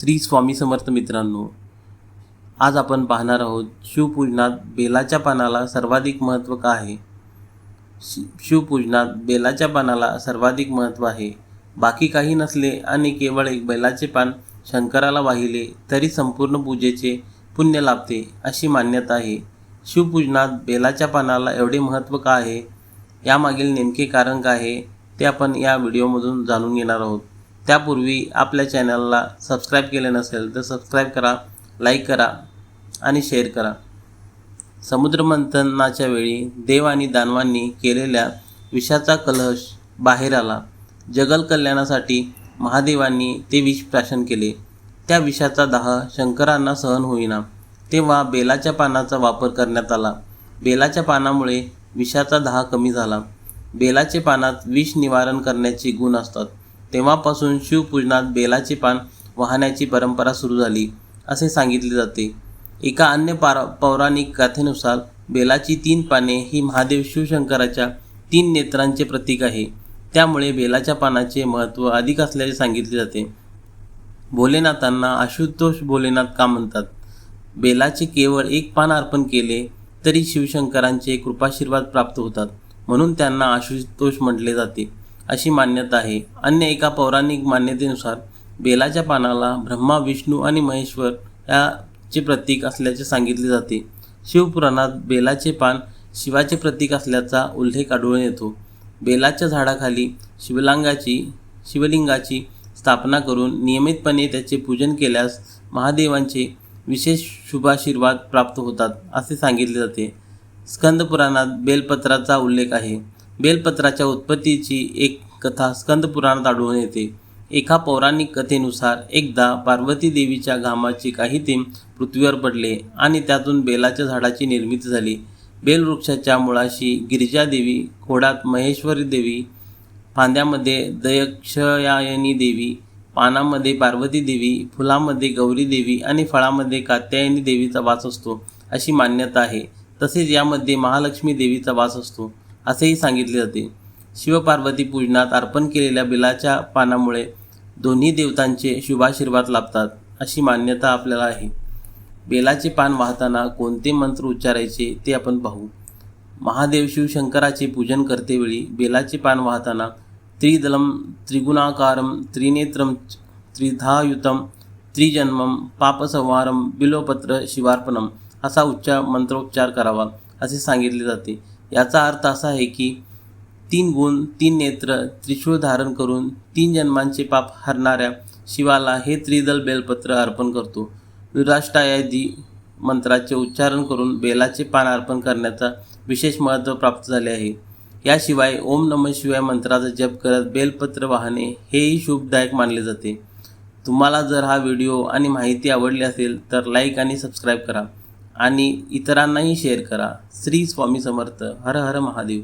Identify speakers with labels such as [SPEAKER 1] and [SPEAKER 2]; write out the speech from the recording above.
[SPEAKER 1] श्री स्वामी समर्थ मित्रांनो आज आपण पाहणार आहोत शिवपूजनात बेलाच्या पानाला सर्वाधिक महत्त्व का आहे? शि शिवपूजनात बेलाच्या पानाला सर्वाधिक महत्त्व आहे. बाकी काही नसले आणि केवळ एक बेलाचे पान शंकराला वाहिले तरी संपूर्ण पूजेचे पुण्य लाभते अशी मान्यता आहे. शिवपूजनात बेलाच्या पानाला एवढे महत्त्व का आहे? यामागील नेमके कारण काय आहे? ते आपण या व्हिडिओमधून जाणून घेणार आहोत. त्यापूर्वी आपल्या चॅनलला सबस्क्राईब केले नसेल तर सबस्क्राईब करा लाईक करा आणि शेअर करा. समुद्रमंथनाच्या वेळी देव आणि दानवांनी केलेल्या विषाचा कलश बाहेर आला. जगल कल्याणासाठी महादेवांनी ते विष प्राशन केले. त्या विषाचा दाह शंकरांना सहन होईना. तेव्हा बेलाच्या पानाचा वापर करण्यात आला. बेलाच्या पानामुळे विषाचा दाह कमी झाला. बेलाचे पानात विष निवारण करण्याचे गुण असतात. तेव्हापासून शिवपूजनात बेलाचे पान वाहण्याची परंपरा सुरू झाली असे सांगितले जाते. एका अन्य पार पौराणिक कथेनुसार बेलाची तीन पाने ही महादेव शिवशंकराच्या तीन नेत्रांचे प्रतीक आहे. त्यामुळे बेलाच्या पानाचे महत्त्व अधिक असल्याचे सांगितले जाते. भोलेनाथांना आशुतोष भोलेनाथ का म्हणतात? बेलाचे केवळ एक पान अर्पण केले तरी शिवशंकरांचे कृपाशीर्वाद प्राप्त होतात म्हणून त्यांना आशुतोष म्हटले जाते. अशी मान्यता आहे. अन्य एका पौराणिक मान्यतेनुसार बेलाच्या पानाला ब्रह्मा विष्णू आणि महेश्वर याचे प्रतीक असल्याचे सांगितले जाते. शिवपुराणात बेलाचे पान शिवाचे प्रतीक असल्याचा उल्लेख आढळून येतो. बेलाच्या झाडाखाली शिवलिंगाची शिवलिंगाची स्थापना करून नियमितपणे त्याचे पूजन केल्यास महादेवांचे विशेष शुभाशीर्वाद प्राप्त होतात असे सांगितले जाते. स्कंद पुराणात बेलपत्राचा उल्लेख आहे. बेलपत्राच्या उत्पत्तीची एक कथा स्कंद पुराणात आढळून येते. एका पौराणिक कथेनुसार एकदा पार्वती देवीच्या घामाचे काही थेंब पृथ्वीवर पडले आणि त्यातून बेलाच्या झाडाची निर्मिती झाली. बेलवृक्षाच्या मुळाशी गिरिजादेवी खोडात महेश्वरी देवी फांद्यामध्ये दयक्षयायनी देवी पानामध्ये पार्वती देवी फुलामध्ये गौरी देवी आणि फळामध्ये कात्यायनी देवीचा वास असतो अशी मान्यता आहे. तसेच यामध्ये महालक्ष्मी देवीचा वास असतो. असेही सांगितले जाते. शिवपार्वती पूजनात अर्पण केलेल्या बिलाच्या पानामुळे दोन्ही देवतांचे शुभाशीर्वाद लाभतात अशी मान्यता आपल्याला आहे. बेलाचे पान वाहताना कोणते मंत्र उच्चारायचे ते आपण पाहू. महादेव शिवशंकराचे पूजन करतेवेळी बेलाचे पान वाहताना त्रिदलम त्रिगुणाकारम त्रिनेत्रम त्रिधायुतम त्रिजन्मम पापसंहारम बिलोपत्र शिवार्पणम असा उच्चार मंत्रोच्चार करावा असे सांगितले जाते. याचा अर्थ असा आहे की तीन गुण तीन नेत्र त्रिशूळ धारण करून तीन जन्मांचे पाप हरणाऱ्या शिवाला हे त्रिदल बेलपत्र अर्पण करतो. विराष्टायादी मंत्राचे उच्चारण करून बेलाचे पान अर्पण करण्याचा विशेष महत्त्व प्राप्त झाले आहे. याशिवाय ओम नमः शिवाय मंत्राचा जप करत बेलपत्र वाहने हेही शुभदायक मानले जाते. तुम्हाला जर हा व्हिडिओ आणि माहिती आवडली असेल तर लाईक आणि सबस्क्राईब करा. आणि इतरांनाही शेअर करा. श्री स्वामी समर्थ हर हर महादेव.